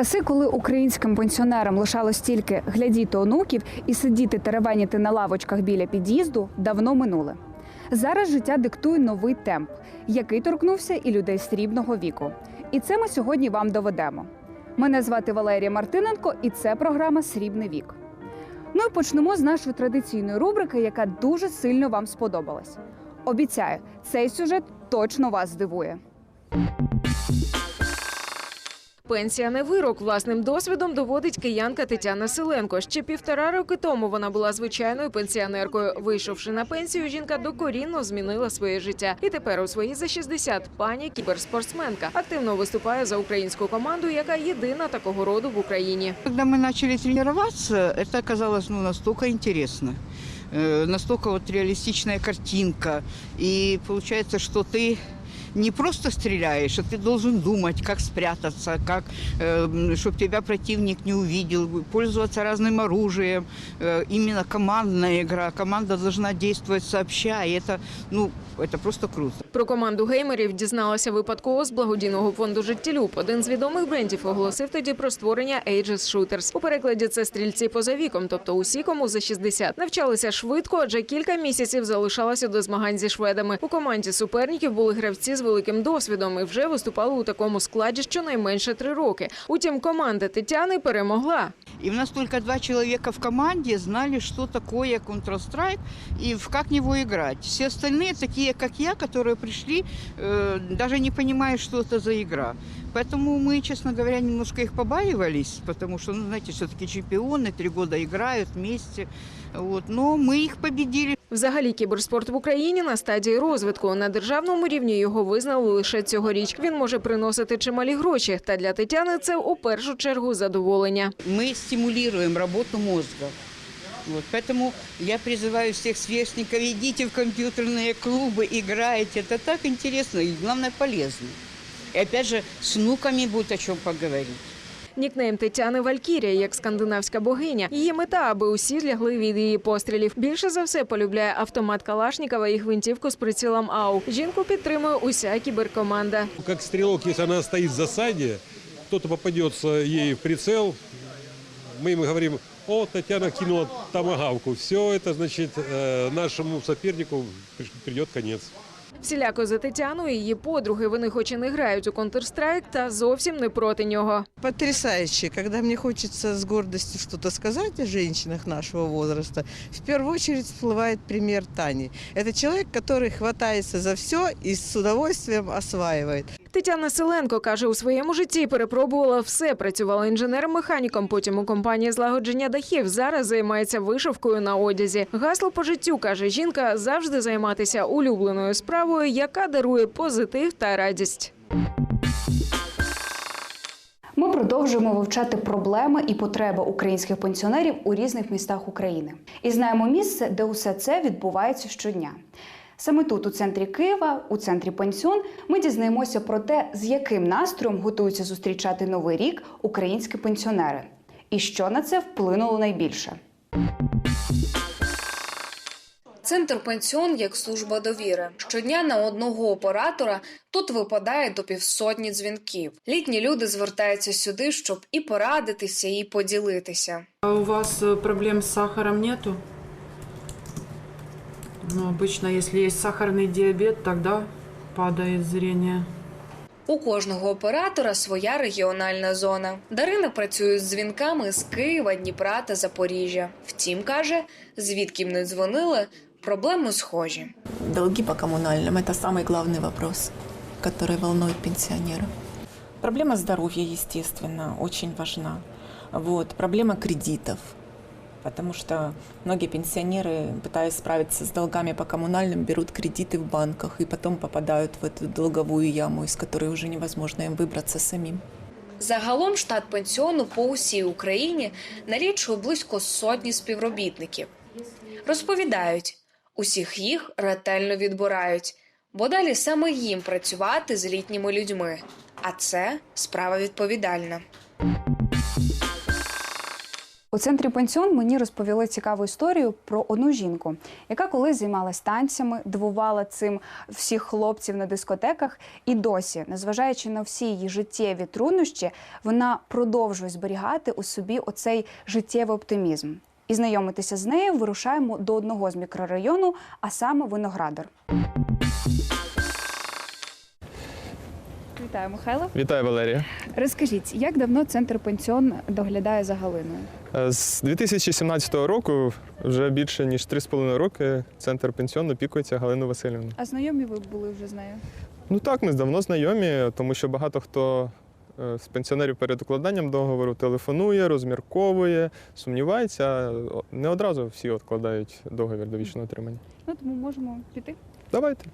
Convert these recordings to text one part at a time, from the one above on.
Часи, коли українським пенсіонерам лишалось тільки глядіти онуків і сидіти теревеніти на лавочках біля під'їзду, давно минули. Зараз життя диктує новий темп, який торкнувся і людей срібного віку. І це ми сьогодні вам доведемо. Мене звати Валерія Мартиненко, і це програма Срібний вік. Ну і почнемо з нашої традиційної рубрики, яка дуже сильно вам сподобалась. Обіцяю, цей сюжет точно вас здивує. Пенсія не вирок. Власним досвідом доводить киянка Тетяна Селенко. Ще півтора роки тому вона була звичайною пенсіонеркою. Вийшовши на пенсію, жінка докорінно змінила своє життя. І тепер у свої за 60 пані кіберспортсменка активно виступає за українську команду, яка єдина такого роду в Україні. Когда мы начали тренироваться, это оказалось ну, настолько интересно, э, настолько вот реалистичная картинка. И получается, что ты не просто стреляешь, а ты должен думать, как спрятаться, как, чтобы тебя противник не увидел, пользоваться разным оружием. Э, именно командная игра. Команда должна действовать сообща, и это, ну, это просто круто. Про команду геймерів дізналася випадково з благодійного фонду «Життєлюб». Один з відомих брендів оголосив тоді про створення Aegis Shooters. У перекладі це стрільці поза віком, тобто усі, кому за 60. Навчалися швидко, адже кілька місяців залишалося до змагань зі шведами. У команді суперників були гравці з великим досвідом і вже виступали у такому складі щонайменше три роки. Утім, команда Тетяни перемогла. И у нас только два человека в команде знали, что такое Counter-Strike и в как в него играть. Все остальные, такие как я, которые пришли, э, даже не понимая, что это за игра. Поэтому мы, честно говоря, немножко их побаивались, потому что, ну, знаете, все-таки чемпионы, три года играют вместе. Вот. Но мы их победили. Взагалі, кіберспорт в Україні на стадії розвитку. На державному рівні його визнали лише цьогоріч. Він може приносити чималі гроші. Та для Тетяни це у першу чергу задоволення. Мы стимулируем работу мозга. Вот, поэтому я призываю всех сверстников, идите в компьютерные клубы, играйте. Это так интересно и, главное, полезно. И опять же, с внуками будет о чем поговорить. Нікнейм Тетяни Валькірія, як скандинавська богиня. Її мета, аби усі злягли від її пострілів. Більше за все полюбляє автомат Калашнікова і гвинтівку з прицілом АУ. Жінку підтримує уся кіберкоманда. Как стрелок, если она стоит в засаде, кто-то попадется ей в прицел, мы ему говорим, о, Татьяна кинула томагавку. Все это, значит, э, нашему сопернику приш- придет конец. Всіляко за Тетяну і її подруги. Вони хоч і не грають у Counter-Strike, та зовсім не проти нього. Потрясающе. Когда мне хочется с гордостью что-то сказать о женщинах нашего возраста, в первую очередь всплывает пример Тани. Это человек, который хватается за все и с удовольствием осваивает. Тетяна Селенко каже, у своєму житті перепробувала все. Працювала інженером-механіком, потім у компанії злагодження дахів. Зараз займається вишивкою на одязі. Гасло по життю каже жінка завжди займатися улюбленою справою, яка дарує позитив та радість. Ми продовжуємо вивчати проблеми і потреби українських пенсіонерів у різних містах України. І знаємо місце, де усе це відбувається щодня. Саме тут, у центрі Києва, у центрі пенсіон, ми дізнаємося про те, з яким настроєм готуються зустрічати новий рік українські пенсіонери, і що на це вплинуло найбільше. Центр пенсіон як служба довіри. Щодня на одного оператора тут випадає до півсотні дзвінків. Літні люди звертаються сюди, щоб і порадитися, і поділитися. А у вас э, проблем с сахаром нету? Ну, обычно, если есть сахарный диабет, тогда падает зрение. У кожного оператора своя регіональна зона. Дарина працює з дзвінками з Києва, Дніпра та Запоріжжя. Втім, каже, звідки б не дзвонили, проблеми схожі. Долги по коммунальным – это самый главный вопрос, который волнует пенсионера. Проблема здоровья, естественно, очень важна. Вот. Проблема кредитов, потому что многие пенсионеры, пытаясь справиться с долгами по коммунальным, берут кредиты в банках и потом попадают в эту долговую яму, из которой уже невозможно им выбраться самим. Загалом штат пенсіону по усій Україні налічує близько сотні співробітників. Розповідають, усіх їх ретельно відбирають, бо далі саме їм працювати з літніми людьми. А це справа відповідальна. У центрі пансіон мені розповіли цікаву історію про одну жінку, яка колись займалась танцями, дивувала цим всіх хлопців на дискотеках, і досі, незважаючи на всі її життєві труднощі, вона продовжує зберігати у собі оцей життєвий оптимізм. І знайомитися з нею вирушаємо до одного з мікрорайону, а саме виноградар. Вітаю, Михайло. Вітаю, Валерія. Розкажіть, як давно центр пансіон доглядає за Галиною? Е, З 2017 року вже більше ніж 3,5 роки центр пенсіону опікується Галиною Васильівною. А знайомі ви були вже з нею? Ну так, ми давно знайомі, тому що багато хто е, з пенсіонерів перед укладанням договору телефонує, розмірковує, сумнівається. О, Не одразу всі відкладають договір до вічного отримання. Ну тому можемо піти. Давайте.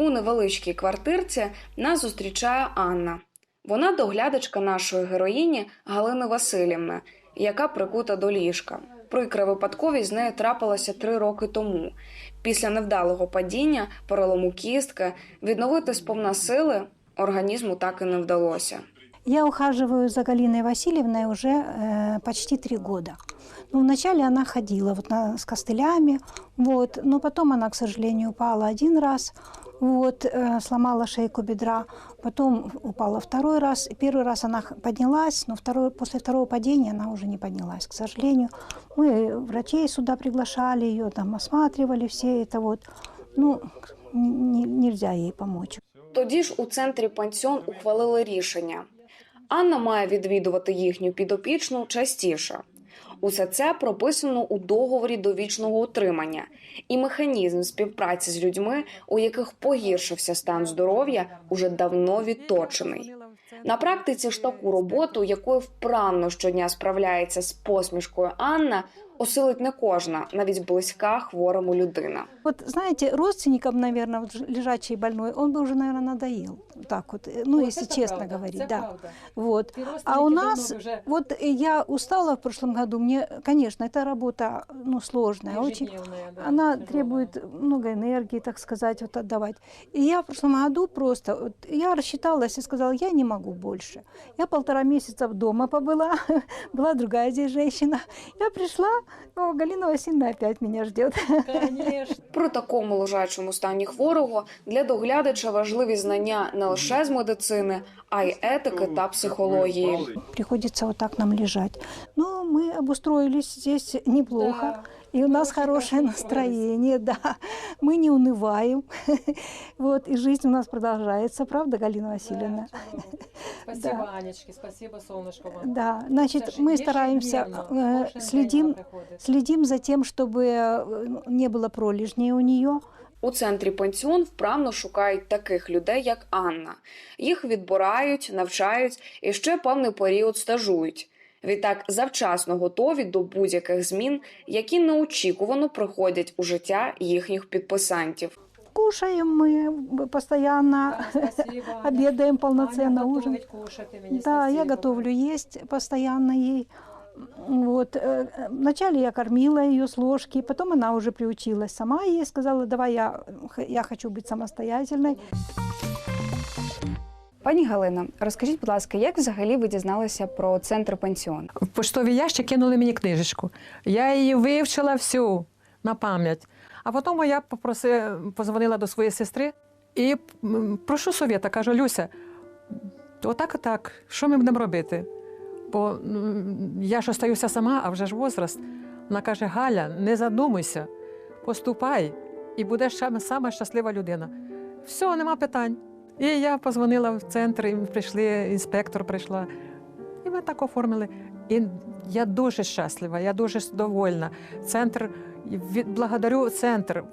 У невеличкій квартирці нас зустрічає Анна. Вона доглядачка нашої героїні Галини Васильівни, яка прикута до ліжка. Прикра випадковість з нею трапилася три роки тому. Після невдалого падіння, перелому кістки, відновити сповна сили організму так і не вдалося. Я ухаживаю за Галиной Васильевной уже э, почти три года. Ну, вначале она ходила вот на, с костылями, вот, но потом она, к сожалению, упала один раз, вот, э, сломала шейку бедра, потом упала второй раз. И Первый раз она х- поднялась, но второй, после второго падения она уже не поднялась, к сожалению. Мы врачей сюда приглашали, ее там осматривали, все это вот. Ну, не- нельзя ей помочь. Тоді ж у центрі пансіон ухвалили рішення. Анна має відвідувати їхню підопічну частіше. Усе це прописано у договорі довічного утримання, і механізм співпраці з людьми, у яких погіршився стан здоров'я, уже давно відточений. На практиці ж таку роботу, якою вправно щодня справляється з посмішкою Анна, осилить не кожна, навіть близька хворому людина. Вот знаете, родственникам, наверное, вот лежачий больной, он бы уже, наверное, надоел. Так вот, э, ну, если честно говорить, да. Вот. А у нас, вот э, я устала в прошлом году, мне, конечно, эта работа, ну, сложная, очень. Она требует много энергии, так сказать, вот отдавать. И я в прошлом году просто, вот, я рассчиталась и сказала, я не могу больше. Я полтора месяца в дома побыла, была другая здесь женщина. Я пришла, о, Галина Васильевна опять меня ждет. При такому лежачому стані хворого для доглядача важливі знання не лише з медицини, а й етики та психології. Приходится вот так нам лежать. Но мы обустроились здесь неплохо И у нас хорошее настроение, да. Мы не унываем. Вот, и жизнь у нас продолжается, правда, Галина Васильевна? Спасибо, Да. Анечки, спасибо, солнышко вам. Да, значит, Це ж мы є стараемся, ежедневно, э, кожен день следим, вона приходить. следим за тем, чтобы э, не было пролежней у нее. У центрі пансіон вправно шукають таких людей, як Анна. Їх відбирають, навчають і ще певний період стажують. Відтак завчасно готові до будь-яких змін, які неочікувано приходять у життя їхніх підписантів. Кушаем мы постоянно, Да, спасибо, Аня. обедаем полноценно, Аня ужин. готовить, кушать мені, Да, я спасибо. готовлю есть постоянно ей. Вот. э, Вначале я кормила ее с ложки, потом она уже приучилась сама ей, сказала, давай я, х- я хочу быть самостоятельной. Пані Галина, розкажіть, будь ласка, як взагалі ви дізналися про центр пансіон? В поштовий ящик кинули мені книжечку. Я її вивчила всю на пам'ять. А потім я попросила, позвонила до своєї сестри і прошу совєта, кажу, Люся, отак, отак, що ми будемо робити? Бо я ж остаюся сама, а вже ж возраст. Вона каже: Галя, не задумуйся, поступай, і будеш сама щаслива людина. Все, нема питань. І я позвонила в центр, і прийшли, інспектор прийшла. І ми так оформили. І я дуже щаслива, я дуже довольна. Центр благодарю центр.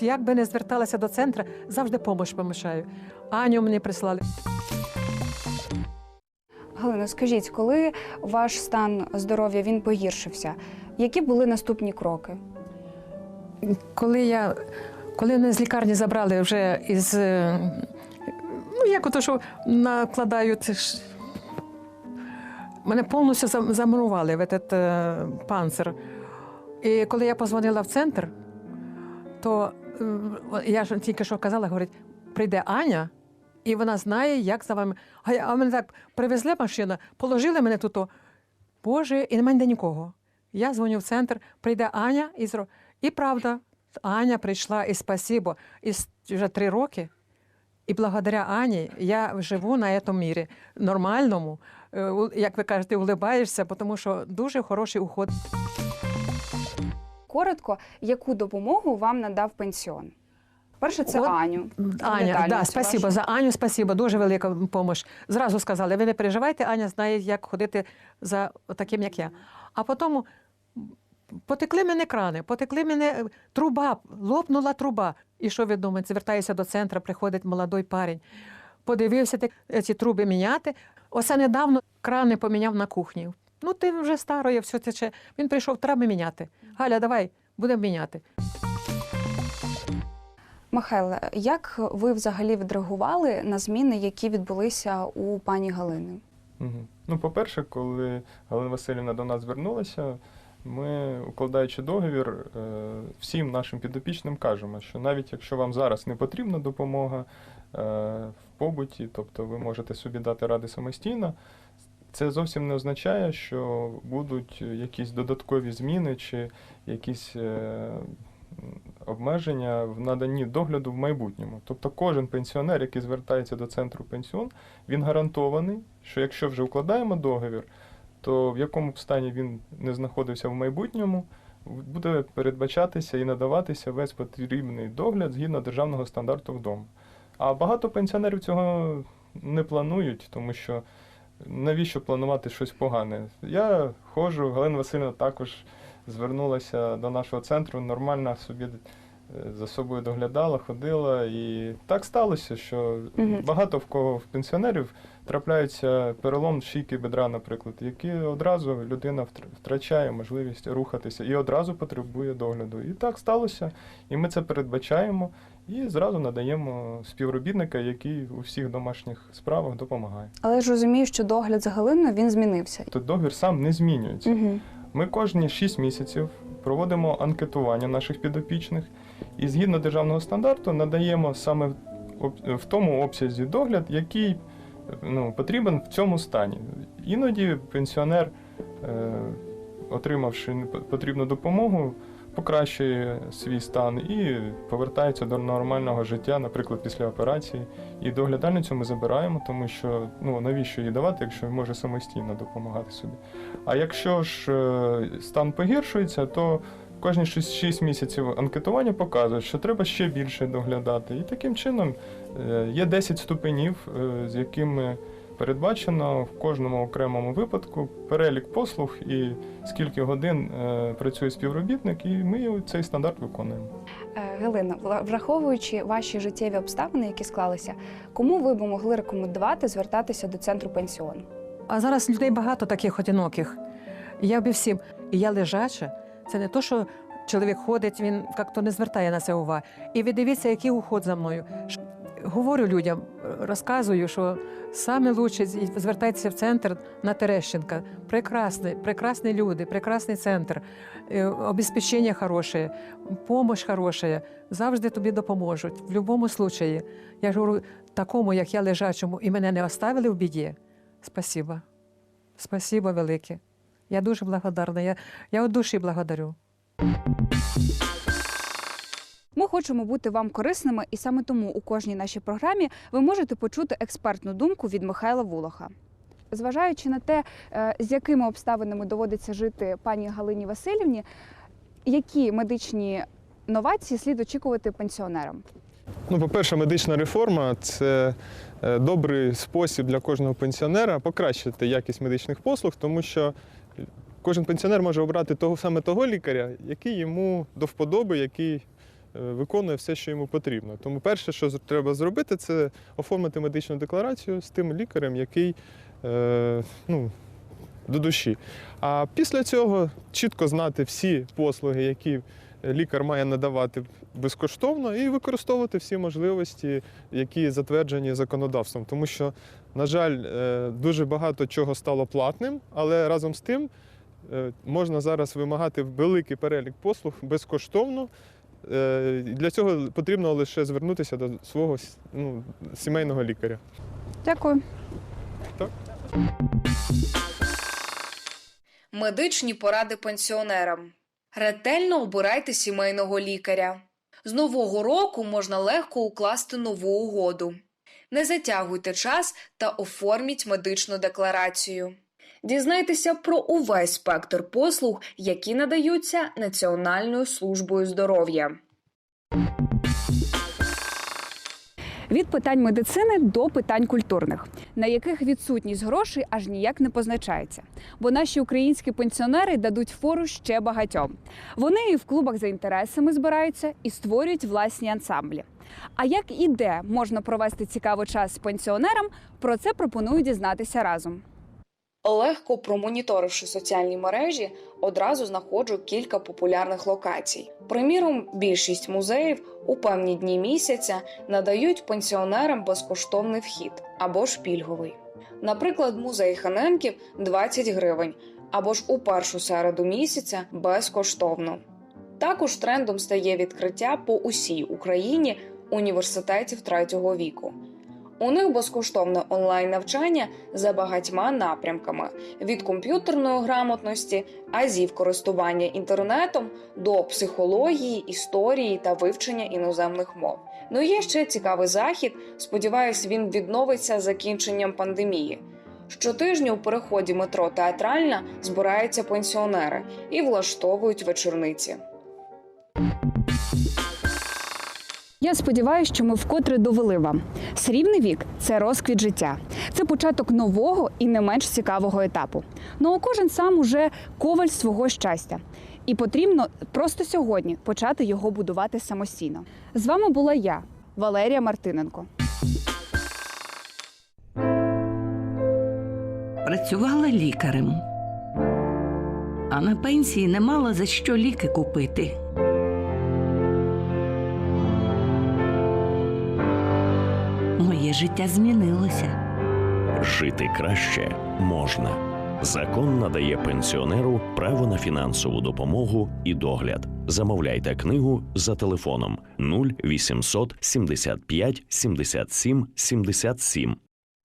Як би не зверталася до центру, завжди допомогу помішаю. Аню мені прислали. Галина, скажіть, коли ваш стан здоров'я він погіршився, які були наступні кроки? Коли я коли мене з лікарні забрали вже із. Ну, як ото, що накладають. Мене повністю замурували в этот е, панцир. І коли я позвонила в центр, то е, я ж тільки що казала, говорить, прийде Аня І вона знає, як за вами. А, я- а мене так привезли машина, положили мене тут. Боже, і немає ніде нікого. Я дзвоню в центр, прийде Аня і зро... І правда, Аня прийшла, і спасибо. І вже три роки. І благодаря Ані я живу на цьому мірі нормальному. Е, Як ви кажете, улибаєшся, тому що дуже хороший уход. Коротко, яку допомогу вам надав пенсіон? Перше, це От, Аню. Аня, да, спасибо за Аню, спасибо, дуже велика допомога. Зразу сказали, ви не переживайте, Аня знає, як ходити за таким, як я. А потім потекли мене крани, потекли мене е, труба, лопнула труба. І що ви думаєте, звертаюся до центру, приходить молодий парень. Подивився ці труби міняти. Оце недавно крани поміняв на кухні. Ну, ти вже старою, все тече. Він прийшов, треба міняти. Галя, давай, будемо міняти. Михайле, як ви взагалі відреагували на зміни, які відбулися у пані Галини? Мгм. Ну, по-перше, коли Галина Васильівна до нас звернулася, ми, укладаючи договір, е, всім нашим підопічним кажемо, що навіть якщо вам зараз не потрібна допомога е, в побуті, тобто ви можете собі дати ради самостійно, це зовсім не означає, що будуть якісь додаткові зміни чи якісь е, обмеження в наданні догляду в майбутньому. Тобто кожен пенсіонер, який звертається до центру пенсіон, він гарантований, що якщо вже укладаємо договір, то в якому б стані він не знаходився в майбутньому, буде передбачатися і надаватися весь потрібний догляд згідно державного стандарту вдома. А багато пенсіонерів цього не планують, тому що навіщо планувати щось погане? Я ходжу, Галина Васильівна також звернулася до нашого центру, нормально собі е, за собою доглядала, ходила. І так сталося, що багато в кого в пенсіонерів трапляється перелом шийки бедра, наприклад, який одразу людина втр- втрачає можливість рухатися і одразу потребує догляду. І так сталося, і ми це передбачаємо. І зразу надаємо співробітника, який у всіх домашніх справах допомагає. Але ж розумію, що догляд за Галиною він змінився. Тобто договір сам не змінюється. Угу. Ми кожні 6 місяців проводимо анкетування наших підопічних і згідно державного стандарту надаємо саме в тому обсязі догляд, який ну, потрібен в цьому стані. Іноді пенсіонер, е, отримавши потрібну допомогу, покращує свій стан і повертається до нормального життя, наприклад, після операції. І доглядальницю ми забираємо, тому що ну навіщо їй давати, якщо може самостійно допомагати собі. А якщо ж е, стан погіршується, то кожні 6, 6 місяців анкетування показує, що треба ще більше доглядати. І таким чином є 10 ступенів, е, з якими передбачено в кожному окремому випадку перелік послуг і скільки годин е, працює співробітник, і ми цей стандарт виконуємо. Е, Галина, враховуючи ваші життєві обставини, які склалися, кому ви б могли рекомендувати звертатися до центру пенсіону? А зараз людей багато таких одиноких. Я би всім, і я лежача, це не то, що чоловік ходить, він як-то не звертає на це уваги. І ви дивіться, який уход за мною. Говорю людям, розказую, що саме лучше звертайтеся в центр на Терещенка. Прекрасні, прекрасні люди, прекрасний центр, е, обезпечення хороше, допомога хороша. Завжди тобі допоможуть. В будь-якому випадку. Я ж говорю, такому, як я лежачому, і мене не оставили в біді. Спасибо. Спасибо велике. Я дуже благодарна. Я, я від душі благодарю. Ми хочемо бути вам корисними, і саме тому у кожній нашій програмі ви можете почути експертну думку від Михайла Волоха. Зважаючи на те, е, з якими обставинами доводиться жити пані Галині Васильівні, які медичні новації слід очікувати пенсіонерам? Ну, по-перше, медична реформа це е, добрий спосіб для кожного пенсіонера покращити якість медичних послуг, тому що кожен пенсіонер може обрати того саме того лікаря, який йому до вподоби, який виконує все, що йому потрібно. Тому перше, що треба зробити, це оформити медичну декларацію з тим лікарем, який е, ну, до душі. А після цього чітко знати всі послуги, які лікар має надавати безкоштовно і використовувати всі можливості, які затверджені законодавством. Тому що, на жаль, е, дуже багато чого стало платним, але разом з тим е, можна зараз вимагати великий перелік послуг безкоштовно Е, Для цього потрібно лише звернутися до свого ну, сімейного лікаря. Дякую. Так. Медичні поради пенсіонерам. Ретельно обирайте сімейного лікаря. З нового року можна легко укласти нову угоду. Не затягуйте час та оформіть медичну декларацію. Дізнайтеся про увесь спектр послуг, які надаються Національною службою здоров'я. Від питань медицини до питань культурних, на яких відсутність грошей аж ніяк не позначається. Бо наші українські пенсіонери дадуть фору ще багатьом. Вони і в клубах за інтересами збираються і створюють власні ансамблі. А як і де можна провести цікавий час з пенсіонерам, про це пропоную дізнатися разом. Легко промоніторивши соціальні мережі, одразу знаходжу кілька популярних локацій. Приміром, більшість музеїв у певні дні місяця надають пенсіонерам безкоштовний вхід або ж пільговий. Наприклад, музей Ханенків 20 гривень, або ж у першу середу місяця безкоштовно. Також трендом стає відкриття по усій Україні університетів третього віку. У них безкоштовне онлайн навчання за багатьма напрямками: від комп'ютерної грамотності, азів користування інтернетом до психології, історії та вивчення іноземних мов. Ну і є ще цікавий захід. Сподіваюсь, він відновиться закінченням пандемії. Щотижня у переході метро театральна збираються пенсіонери і влаштовують вечорниці. Я сподіваюся, що ми вкотре довели вам. Срібний вік це розквіт життя. Це початок нового і не менш цікавого етапу. Ну а кожен сам уже коваль свого щастя. І потрібно просто сьогодні почати його будувати самостійно. З вами була я, Валерія Мартиненко. Працювала лікарем, а на пенсії не мала за що ліки купити. Моє життя змінилося. Жити краще можна. Закон надає пенсіонеру право на фінансову допомогу і догляд. Замовляйте книгу за телефоном 0800 75 77 77